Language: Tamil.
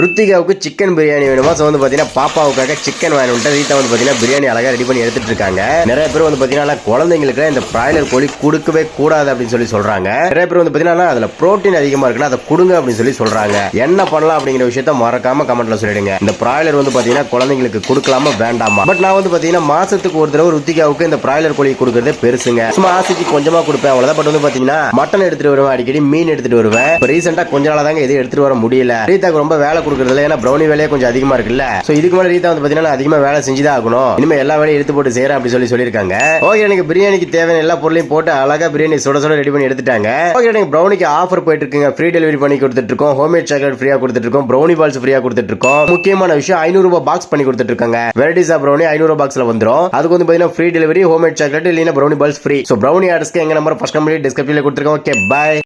ருத்திகாவுக்கு சிக்கன் பிரியாணி வேணுமா? ஸோ வந்து பார்த்தீங்கன்னா பாப்பாவுக்காக சிக்கன் வேணும்ட்டு ரீதா வந்து பார்த்தீங்கன்னா பிரியாணி அழகாக ரெடி பண்ணி எடுத்துட்டு இருக்காங்க நிறைய பேர் வந்து பார்த்தீங்கன்னா குழந்தைங்களுக்கு இந்த பிராய்லர் கோழி கொடுக்கவே கூடாது அப்படின்னு சொல்லி சொல்றாங்க. நிறைய பேர் வந்து பார்த்தீங்கன்னா அதுல புரோட்டீன் அதிகமா இருக்குன்னா அதை கொடுங்க அப்படின்னு சொல்லி சொல்றாங்க. என்ன பண்ணலாம் அப்படிங்கிற விஷயத்த மறக்காம கமெண்ட்ல சொல்லிடுங்க. இந்த பிராய்லர் வந்து பார்த்தீங்கன்னா குழந்தைங்களுக்கு கொடுக்கலாமா வேண்டாமா? பட் நான் வந்து பார்த்தீங்கன்னா மாசத்துக்கு ஒரு தடவை ருத்திகாவுக்கு இந்த பிராய்லர் கோழி கொடுக்கறதே பெருசுங்க. சும்மா ஆசைக்கு கொஞ்சமா கொடுப்பேன் அவ்வளவுதான். பட் வந்து பார்த்தீங்கன்னா மட்டன் எடுத்துட்டு வருவேன் அடிக்கடி மீன் எடுத்துட்டு வருவேன். இப்போ ரீசெண்டா கொஞ்ச நாளா தாங்க எதுவும் எடுத்துட்டு வர முடியல. ரீதாக்கு ரொம்ப வேலை கொடுக்கறதுல ஏன்னா ப்ரௌனி வேலையே கொஞ்சம் அதிகமா இருக்குல்ல. சோ இதுக்கு மேல ரீதா வந்து பாத்தீங்கன்னா அதிகமா வேலை செஞ்சுதான் ஆகணும். இனிமே எல்லா வேலையும் எடுத்து போட்டு செய்யறேன் அப்படி சொல்லி சொல்லியிருக்காங்க. ஓகே எனக்கு பிரியாணிக்கு தேவையான எல்லா பொருளையும் போட்டு அழகா பிரியாணி சுட சுட ரெடி பண்ணி எடுத்துட்டாங்க. ஓகே எனக்கு ப்ரௌனிக்கு ஆஃபர் போயிட்டு இருக்குங்க ஃப்ரீ டெலிவரி பண்ணி கொடுத்துட்டு இருக்கோம் ஹோம்மேட் சாக்லேட் ஃப்ரீயா கொடுத்துட்டு இருக்கோம் ப்ரௌனி பால்ஸ் ஃப்ரீயா கொடுத்துட்டு இருக்கோம் முக்கியமான விஷயம் ஐநூறு ரூபாய் பாக்ஸ் பண்ணி கொடுத்துட்டு இருக்காங்க வெரைட்டிஸ் ஆஃப் ப்ரௌனி ஐநூறு பாக்ஸ்ல வந்துரும். அதுக்கு வந்து பாத்தீங்கன்னா ஃப்ரீ டெலிவரி ஹோம்மேட் சாக்லேட் இல்லைன்னா brownie balls free so brownie ஆர்டர்ஸ்க்கு எங்க நம்பர் ஃபர்ஸ்ட் கம்பெனி டிஸ்கிரிப்ஷன்ல கொடுத்துருக்கோம். Okay bye